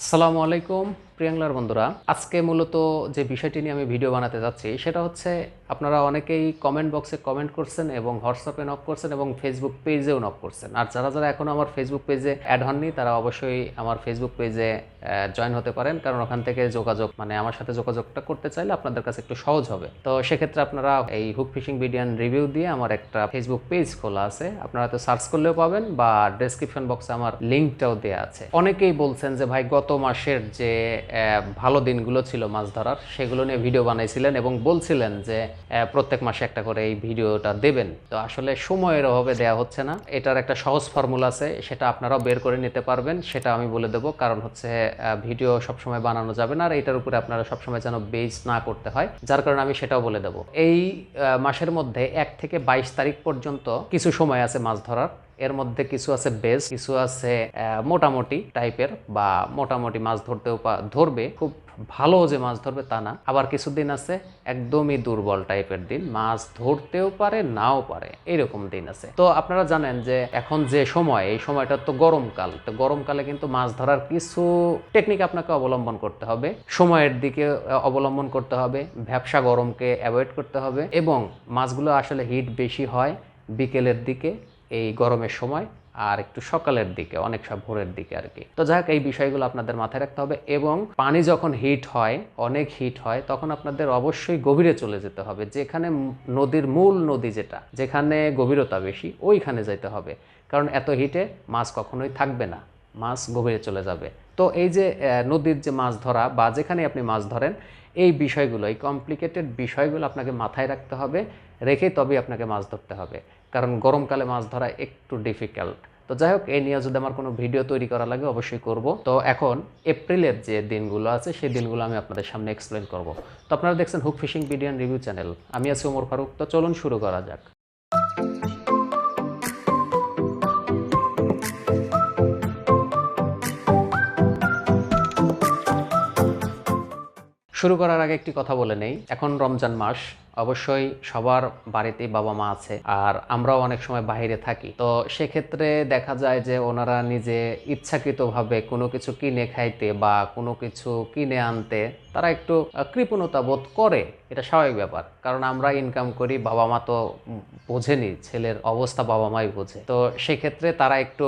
আসসালামু আলাইকুম। প্রিয়াংলার বন্ধুরা, আজকে মূলত যে বিষয়টি নিয়ে আমি ভিডিও বানাতে যাচ্ছি, সেটা হচ্ছে আপনারা অনেকেই কমেন্ট বক্সে কমেন্ট করছেন এবং হোয়াটসঅ্যাপে নক করছেন এবং ফেসবুক পেজেও নক করছেন। আর যারা যারা এখনও আমার ফেসবুক পেজে অ্যাড হননি, তারা অবশ্যই আমার ফেসবুক পেজে জয়েন হতে পারেন। কারণ ওখান থেকে যোগাযোগ মানে আমার সাথে যোগাযোগটা করতে চাইলে আপনাদের কাছে একটু সহজ হবে। তো সেক্ষেত্রে আপনারা এই হুক ফিশিং ভিডিয়ান রিভিউ দিয়ে আমার একটা ফেসবুক পেজ খোলা আছে। আপনারা তো সার্চ করলেও পাবেন বা ডেসক্রিপশন বক্সে আমার লিঙ্কটাও দেওয়া আছে। অনেকেই বলছেন যে, ভাই, গত মাসের যে ভালো দিনগুলো ছিল মাছ ধরার, সেগুলো নিয়ে ভিডিও বানাইছিলেন এবং বলছিলেন যে প্রত্যেক মাসে একটা করে এই ভিডিওটা দেবেন। তো আসলে সময়ের অভাবে দেওয়া হচ্ছে না। এটার একটা সহজ ফর্মুলা আছে, সেটা আপনারাও বের করে নিতে পারবেন, সেটা আমি বলে দেবো। কারণ হচ্ছে ভিডিও সবসময় বানানো যাবে না আর এটার উপরে আপনারা সবসময় যেন বেস না করতে হয়। যার কারণে আমি সেটাও বলে দেবো। এই মাসের মধ্যে এক থেকে বাইশ তারিখ পর্যন্ত কিছু সময় আছে মাছ ধরার। এর মধ্যে কিছু আছে বেস, কিছু আছে মোটামুটি টাইপের বা মোটামুটি মাছ ধরতেও ধরবে। খুব ভালো যে মাছ ধরবে তা না। আবার কিছুদিন আছে একদমই দুর্বল টাইপের দিন। মাছ ধরতেও পারে, নাও পারে, এরকম দিন আছে। তো আপনারা জানেন যে এখন যে সময়, এই সময়টা তো গরমকাল। তো গরমকালে কিন্তু মাছ ধরার কিছু টেকনিক আপনাকে অবলম্বন করতে হবে। সময়ের দিকে অবলম্বন করতে হবে। ভ্যাবসা গরমকে অ্যাভয়েড করতে হবে এবং মাছগুলো আসলে হিট বেশি হয় বিকেলের দিকে। এই গরমের সময় আর একটু সকালের দিকে, অনেক সব ভোরের দিকে আর কি। তো যাই হোক, এই বিষয়গুলো আপনাদের মাথায় রাখতে হবে এবং পানি যখন হিট হয়, অনেক হিট হয়, তখন আপনাদের অবশ্যই গভীরে চলে যেতে হবে। যেখানে নদীর মূল নদী যেটা, যেখানে গভীরতা বেশি, ওইখানে যেতে হবে। কারণ এত হিটে মাছ কখনোই থাকবে না। মাছ গভীরে চলে যাবে। তো এই যে নদীর যে মাছ ধরা বা যেখানে আপনি মাছ ধরেন, এই বিষয়গুলো, এই কমপ্লিকেটেড বিষয়গুলো আপনাকে মাথায় রাখতে হবে রেখে তবেই আপনাকে মাছ ধরতে হবে। কারণ গরমকালে মাছ ধরা একটু ডিফিকাল্ট তো যাই হোক এই নিয়ে যদি আমার কোনো ভিডিও তৈরি করা লাগে, অবশ্যই করব। তো এখন এপ্রিলের যে দিনগুলো আছে, সেই দিনগুলো আমি আপনাদের সামনে এক্সপ্লেন করব। তো আপনারা দেখছেন হুক ফিশিং ভিডিয়ান রিভিউ চ্যানেল আমি আছি ওমর ফারুক। তো চলুন শুরু করা যাক। শুরু করার আগে একটি কথা বলে নেই। এখন রমজান মাস। অবশ্যই সবার বাড়িতে বাবা মা আছে আর আমরাও অনেক সময় বাহিরে থাকি। তো সেক্ষেত্রে দেখা যায় যে ওনারা নিজে ইচ্ছাকৃতভাবে কোনো কিছু কিনে খাইতে বা কোনো কিছু কিনে আনতে তারা একটু কৃপণতা বোধ করে, এটা স্বাভাবিক ব্যাপার। কারণ আমরা ইনকাম করি বাবা মা তো বোঝেনি, ছেলের অবস্থা বাবা মাই বোঝে। তো সেক্ষেত্রে তারা একটু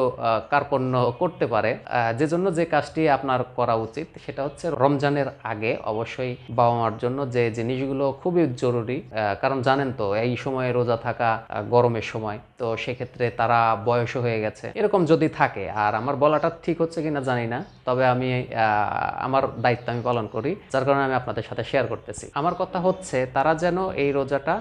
কার্পণ্য করতে পারে। যে জন্য যে কাজটি আপনার করা উচিত, সেটা হচ্ছে রমজানের আগে অবশ্যই বাবা মার জন্য যে জিনিসগুলো খুবই জরুরি। কারণ জানেন তো, এই সময়ে রোজা থাকা গরমের সময়। তো সেক্ষেত্রে তারা বয়স হয়ে গেছে। এরকম যদি থাকে, আর আমার বলাটা ঠিক হচ্ছে কিনা জানি না। তবে আমি আমার দায়িত্ব আমি পালন করি। যার কারণে আমি আপনাদের সাথে শেয়ার করতেছি। আমার কথা হচ্ছে, তারা যেন এই রোজাটা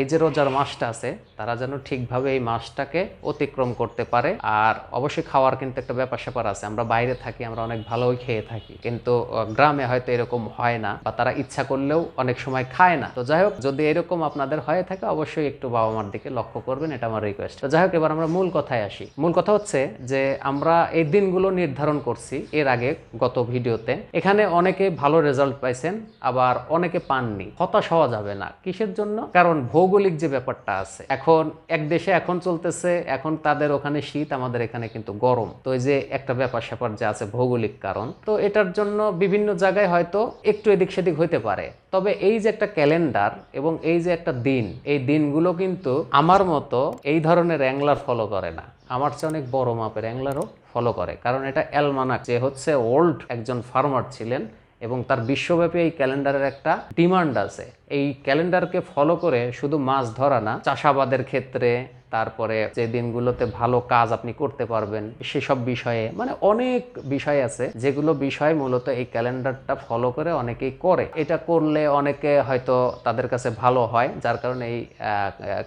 এই যে রোজার মাসটা আছে, তারা যেন ঠিকভাবে এই মাসটাকে অতিক্রম করতে পারে। আর অবশ্যই খাওয়ার কিন্তু একটা ব্যাপার স্যাপার আছে। আমরা বাইরে থাকি, আমরা অনেক ভালোই খেয়ে থাকি। কিন্তু গ্রামে হয়তো এরকম হয় না বা তারা ইচ্ছা করলেও অনেক সময় খায় না। তো যাই হোক, যদি এরকম আপনাদের হয়ে থাকে, অবশ্যই একটু বাবা মার দিকে লক্ষ্য করবেন। এটা আমার রিকোয়েস্ট তো যাই হোক, এবার আমরা মূল কথায় আসি। মূল কথা হচ্ছে যে, আমরা এই দিনগুলো নির্ধারণ করছি এর আগে গত ভিডিওতে। এখানে অনেকে ভালো রেজাল্ট পাইছেন, আবার অনেকে পাননি। হতাশ হওয়া যাবে না। কিসের জন্য? কারণ ভৌগোলিক যে ব্যাপারটা আছে, এখন এক দেশে এখন চলতেছে, এখন তাদের ওখানে শীত, আমাদের এখানে কিন্তু গরম। তো এই যে একটা ব্যাপার স্যাপার যে আছে ভৌগোলিক কারণ, তো এটার জন্য বিভিন্ন জায়গায় হয়তো একটু এদিক সেদিক হইতে পারে। তবে এই যে একটা ক্যালেন্ডার এবং এই যে একটা দিন, এই দিনগুলো কিন্তু আমার মতো এই ধরনের অ্যাংলার ফলো করে না। আমার চেয়ে অনেক বড় মাপের অ্যাংলারও ফলো করে। কারণ এটা অ্যালমানাক, যে হচ্ছে ওল্ড একজন ফার্মার ছিলেন এবং তার বিশ্বব্যাপী এই ক্যালেন্ডারের একটা ডিমান্ড আছে। এই ক্যালেন্ডারকে ফলো করে শুধু মাছ ধরা না, চাষাবাদের ক্ষেত্রে তারপরে যে দিনগুলোতে ভালো কাজ আপনি করতে পারবেন, সেসব বিষয়ে মানে অনেক বিষয় আছে যেগুলো বিষয় মূলত এই ক্যালেন্ডারটা ফলো করে অনেকেই করে। এটা করলে অনেকে হয়তো তাদের কাছে ভালো হয়, যার কারণে এই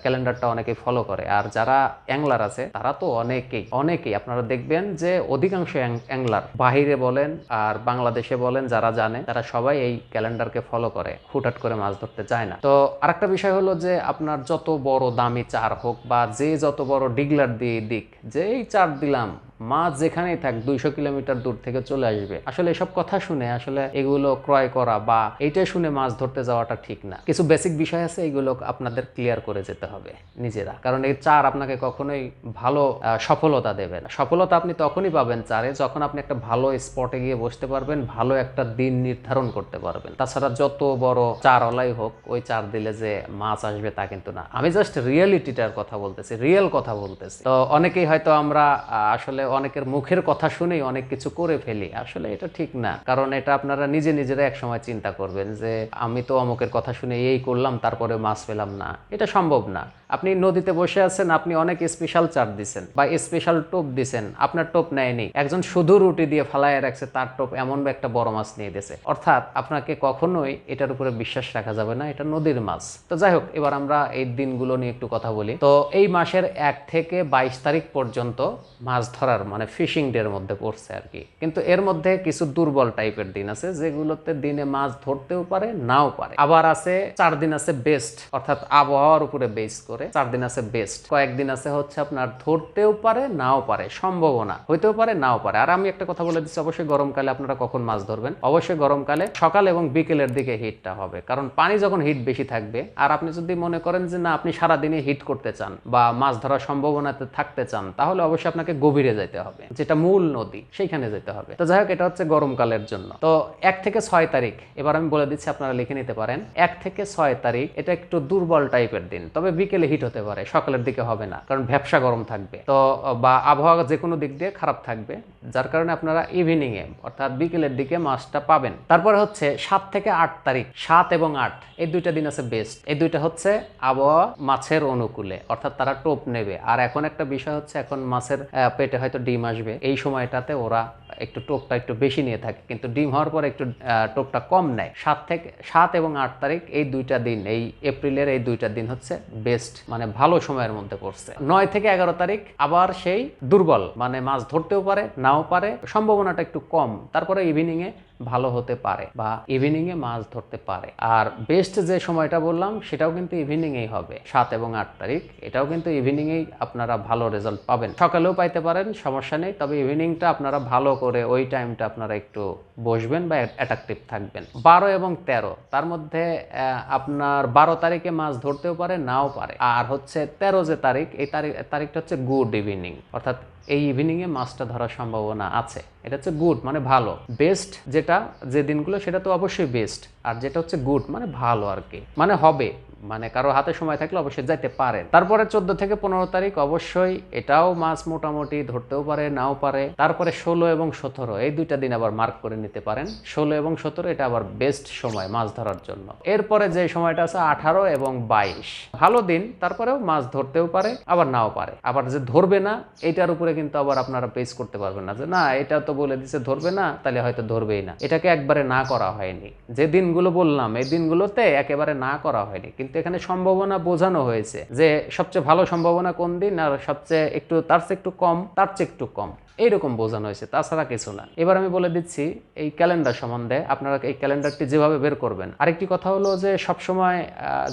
ক্যালেন্ডারটা অনেকেই ফলো করে। আর যারা অ্যাংলার আছে, তারা তো অনেকেই অনেকেই। আপনারা দেখবেন যে অধিকাংশ অ্যাংলার বাহিরে বলেন আর বাংলাদেশে বলেন, যারা জানে, তারা সবাই এই ক্যালেন্ডারকে ফলো করে, হুটহাট করে মাছ ধরতে চায় না। তো আরেকটা বিষয় হলো যে, আপনার যত বড় দামি চার হোক বা যে যত বড় ডিগলার দিয়ে দিক যেই চার দিলাম মাছ যেখানেই থাক দুইশো কিলোমিটার দূর থেকে চলে আসবে। আসলে এসব কথা শুনে আসলে এগুলো ক্রয় করা বা এইটা শুনে মাছ ধরতে যাওয়াটা ঠিক না। কিছু বেসিক বিষয় আছে, এগুলো আপনাদের ক্লিয়ার করে যেতে হবে নিজেরা। কারণ এই চার আপনাকে কখনোই ভালো সফলতা দেবে না। সফলতা আপনি তখনই পাবেন চারে যখন আপনি একটা ভালো স্পটে গিয়ে বসতে পারবেন, ভালো একটা দিন নির্ধারণ করতে পারবেন। তাছাড়া যত বড় চার অলাই হোক, ওই চার দিলে যে মাছ আসবে তা কিন্তু না। আমি জাস্ট রিয়েলিটিটার কথা বলতেছি রিয়েল কথা বলতেছি। তো অনেকেই হয়তো আমরা আসলে অনেকের মুখের কথা শুনেই অনেক কিছু করে ফেলি। আসলে এটা ঠিক না। কারণ এটা আপনারা নিজে নিজেরা এক সময় চিন্তা করবেন যে, আমি তো অমুকের কথা শুনে এই করলাম তারপরে মাছ পেলাম না। এটা সম্ভব না। আপনি নদীতে বসে আছেন, আপনি অনেক স্পেশাল চার দিছেন বা স্পেশাল টোপ দিছেন, আপনার টোপ নেয়নি। একজন শুধু রুটি দিয়ে ফালায় রাখছে, তার টোপ এমন একটা বড় মাছ নিয়ে দিয়েছে। অর্থাৎ আপনাকে কখনোই এটার উপরে বিশ্বাস রাখা যাবে না, এটা নদীর মাছ। তো যাই হোক, এবার আমরা এই দিনগুলো নিয়ে একটু কথা বলি। তো এই মাসের এক থেকে বাইশ তারিখ পর্যন্ত মাছ ধরার মানে ফিশিং ডের মধ্যে পড়ছে আর কি। কিন্তু এর মধ্যে কিছু দুর্বল টাইপের দিন আছে, যেগুলোতে দিনে মাছ ধরতেও পারে, নাও পারে। আবার আছে, চার দিন আছে বেস্ট অর্থাৎ আবহাওয়ার উপরে বেস করে, চার দিন আছে বেস্ট কয়েকদিন আছে হচ্ছে আপনার ধরতেও পারে, নাও পারে, সম্ভাবনা। হইতেও পারে, নাও পারে। আর আমি একটা কথা বলে দিচ্ছি, অবশ্যই গরমকালে আপনারা কখন মাছ ধরবেন? অবশ্যই গরমকালে সকাল এবং বিকেলের দিকে হিটটা হবে। কারণ পানি যখন হিট বেশি থাকবে, আর আপনি যদি মনে করেন যে না, আপনি সারাদিনে হিট করতে চান বা মাছ ধরার সম্ভাবনাতে থাকতে চান, তাহলে অবশ্যই আপনাকে গভীরে যেতে হবে। যেটা মূল নদী, সেইখানে যেতে হবে। তো যাই হোক, এটা হচ্ছে গরমকালের জন্য। তো এক থেকে ছয় তারিখ, এবার আমি বলে দিচ্ছি, আপনারা লিখে নিতে পারেন। এক থেকে ছয় তারিখ, এটা একটু দুর্বল টাইপের দিন। তবে বিকেলে হিট হতে পারে, সকালের দিকে হবে না, কারণ ব্যবসা গরম থাকবে। তো, বা আবহাওয়া যে কোনো দিক দিয়ে খারাপ থাকবে, যার কারণে আপনারা ইভিনিং এ, অর্থাৎ বিকেলের দিকে মাছটা পাবেন। তারপরে হচ্ছে সাত থেকে আট তারিখ, সাত এবং আট, এই দুইটা দিন আছে বেস্ট এই দুইটা হচ্ছে আবহাওয়া মাছের অনুকূলে, অর্থাৎ তারা টোপ নেবে। আর এখন একটা বিষয় হচ্ছে, এখন মাছের পেটে হয়তো ডিম আসবে এই সময়টাতে ওরা একটু টোপটা একটু বেশি নিয়ে থাকে, কিন্তু ডিম হওয়ার পর একটু টোপটা কম নেয়। সাত থেকে, সাত এবং আট তারিখ এই দুইটা দিন, এই এপ্রিলের এই দুইটা দিন হচ্ছে বেস্ট মানে ভালো সময়ের মধ্যে পড়ছে নয় থেকে এগারো তারিখ আবার সেই দুর্বল মানে মাছ ধরতেও পারে, নাও পারে, সম্ভাবনাটা একটু কম। তারপরে ইভিনিং এ ভালো হতে পারে বা ইভিনিং এ মাছ ধরতে পারে। আর বেস্ট যে সময়টা বললাম, সেটাও কিন্তু ইভিনিং এই হবে, সাত এবং আট তারিখ। এটাও কিন্তু ইভিনিং এই আপনারা ভালো রেজাল্ট পাবেন। সকালেও পাইতে পারেন, সমস্যা নেই, তবে ইভিনিংটা আপনারা ভালো করে ওই টাইমটা আপনারা একটু বসবেন বা অ্যাট্রাকটিভ থাকবেন। বারো এবং তেরো, তার মধ্যে আপনার বারো তারিখে মাছ ধরতেও পারে, নাও পারে। আর হচ্ছে তেরো যে তারিখ, এই তারিখ, তারিখটা হচ্ছে গুড ইভিনিং অর্থাৎ এই ইভিনিংয়ে মাছটা ধরার সম্ভাবনা আছে। এটা হচ্ছে গুড মানে ভালো। বেস্ট যেটা, যে দিনগুলো, সেটা তো অবশ্যই বেস্ট আর যেটা হচ্ছে গুড মানে ভালো আর কি। মানে হবে মানে কারও হাতে সময় থাকলে অবশ্যই যাইতে পারেন তারপরে চোদ্দ থেকে পনেরো তারিখ, অবশ্যই এটাও মাছ মোটামুটি ধরতেও পারে, নাও পারে। তারপরে ষোলো এবং সতেরো, এই দুইটা দিন আবার মার্ক করে নিতে পারেন। ষোলো এবং সতেরো, এটা আবার বেস্ট সময় মাছ ধরার জন্য। এরপরে যে সময়টা আছে, আঠারো এবং বাইশ। ভালো দিন, তারপরেও মাছ ধরতেও পারে, আবার নাও পারে। আবার যে ধরবে না, এটার উপরে কিন্তু আবার আপনারা পেস করতে পারবেন না যে, না, এটা তো বলে দিছে, ধরবে না, তাহলে হয়তো ধরবেই না। এটাকে একবারে না করা হয়নি। যে দিনগুলো বললাম, এই দিনগুলোতে একেবারে না করা হয়নি। কিন্তু এখানে সম্ভাবনা বোঝানো হয়েছে যে সবচেয়ে ভালো সম্ভাবনা কোন দিন আর সবচেয়ে একটু, তার চেয়ে একটু কম, তার চেয়ে একটু কম। এইরকম বোঝানো হয়েছে, তাছাড়া কিছু না। এবার আমি বলে দিচ্ছি, এই ক্যালেন্ডার সম্বন্ধে আপনারা এই ক্যালেন্ডারটি যেভাবে বের করবেন। আরেকটি কথা হলো যে সব সময়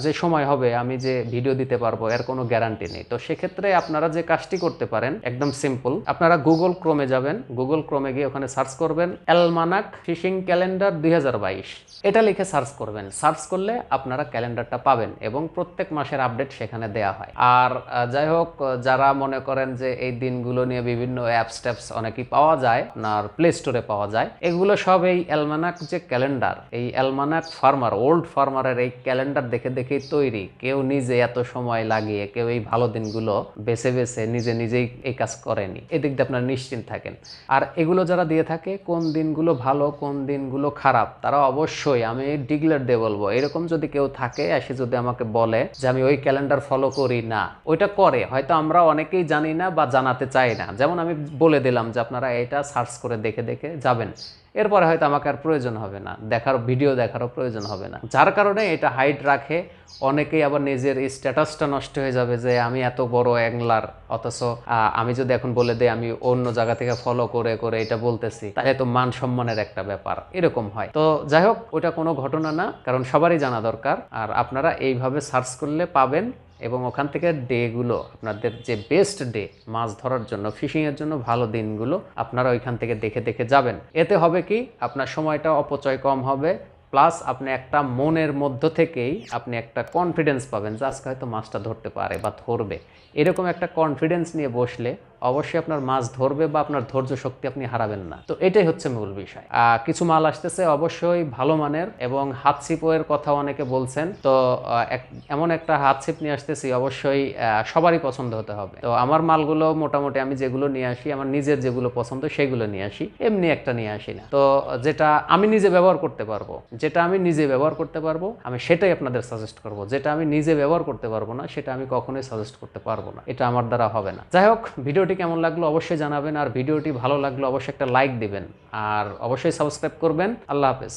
যে সময় হবে, আমি যে ভিডিও দিতে পারব, এর কোনো গ্যারান্টি নেই। তো সেক্ষেত্রে আপনারা যে কাজটি করতে পারেন, একদম সিম্পল, আপনারা গুগল ক্রোমে যাবেন, গুগল ক্রোমে গিয়ে ওখানে সার্চ করবেন অ্যালমানাক ফিশিং ক্যালেন্ডার দুই এটা লিখে সার্চ করবেন। সার্চ করলে আপনারা ক্যালেন্ডারটা পাবেন এবং প্রত্যেক মাসের আপডেট সেখানে দেয়া হয়। আর যাই হোক, যারা মনে করেন যে এই দিনগুলো নিয়ে বিভিন্ন অ্যাপস ট্যাপস অনেকই পাওয়া যায় আপনার প্লে স্টোরে পাওয়া যায়, এগুলো সব এই অ্যালমানাক যে ক্যালেন্ডার, এই অ্যালমানাক ফার্মার, ওল্ড ফার্মারের এই ক্যালেন্ডার দেখে দেখেই তৈরি। কেউ নিজে এত সময় লাগিয়ে, কেউ এই ভালো দিনগুলো বেছে বেছে নিজে নিজেই এই কাজ করেনি। এদিক দিয়ে আপনারা নিশ্চিন্ত থাকেন। আর এগুলো যারা দিয়ে থাকে, কোন দিনগুলো ভালো, কোন দিনগুলো খারাপ, তারা অবশ্যই আমি ডিগলার দিয়ে বলব। এরকম যদি কেউ থাকে, এসে যদি আমাকে বলে যে আমি ওই ক্যালেন্ডার ফলো করি না, ওইটা করে। হয়তো আমরা অনেকেই জানি না বা জানাতে চাই না। যেমন আমি বলে দিলাম যে আপনারা এটা সার্চ করে দেখে দেখে যাবেন। এরপরে হয়তো আমাকে আর প্রয়োজন হবে না। দেখার ভিডিও দেখারও প্রয়োজন হবে না। যার কারণে এটা হাইট রাখে, অনেকেই আবার নিজের স্ট্যাটাসটা নষ্ট হয়ে যাবে যে আমি এত বড় অ্যাংলার অথচ আমি যদি এখন বলে দেই আমি অন্য জায়গা থেকে ফলো করে করে এটা বলতেছি, তাহলে তো মান সম্মানের একটা ব্যাপার। এরকম হয়। তো যাই হোক ওটা কোনো ঘটনা না, কারণ সবারই জানা দরকার। আর আপনারা এইভাবে সার্চ করলে পাবেন এবং ওখান থেকে ডেগুলো, আপনাদের যে বেস্ট ডে মাছ ধরার জন্য ফিশিংয়ের জন্য ভালো দিনগুলো আপনারা ওইখান থেকে দেখে দেখে যাবেন। এতে হবে কি, আপনার সময়টা অপচয় কম হবে প্লাস আপনি একটা মনের মধ্য থেকেই আপনি একটা কনফিডেন্স পাবেন যে আজকে হয়তো মাছটা ধরতে পারে বা ধরবে। এরকম একটা কনফিডেন্স নিয়ে বসলে অবশ্যই আপনার মাছ ধরবে বা আপনার ধৈর্য শক্তি আপনি হারাবেন না। তো এটাই হচ্ছে মূল বিষয়। কিছু মাল আসতেছে অবশ্যই ভালো মানের এবং হাত ছিপের কথা অনেকে বলছেন। তো এমন একটা হাত ছিপ নিয়ে আসতেছি, অবশ্যই সবারই পছন্দ হতে হবে। তো আমার মালগুলো মোটামুটি আমি যেগুলো নিয়ে আসি, আমার নিজের যেগুলো পছন্দ সেগুলো নিয়ে আসি, এমনি একটা নিয়ে আসি না। তো যেটা আমি নিজে ব্যবহার করতে পারব, যেটা আমি নিজে ব্যবহার করতে পারব, আমি সেটাই আপনাদের সাজেস্ট করব। যেটা আমি নিজে ব্যবহার করতে পারব না, সেটা আমি কখনোই সাজেস্ট করতে পারব না। এটা আমার দ্বারা হবে না। যাই হোক ভিডিওটি কেমন লাগল অবশ্যই জানাবেন, আর ভিডিওটি ভালো লাগল অবশ্যই একটা লাইক দিবেন, আর অবশ্যই সাবস্ক্রাইব করবেন। আল্লাহ হাফেজ।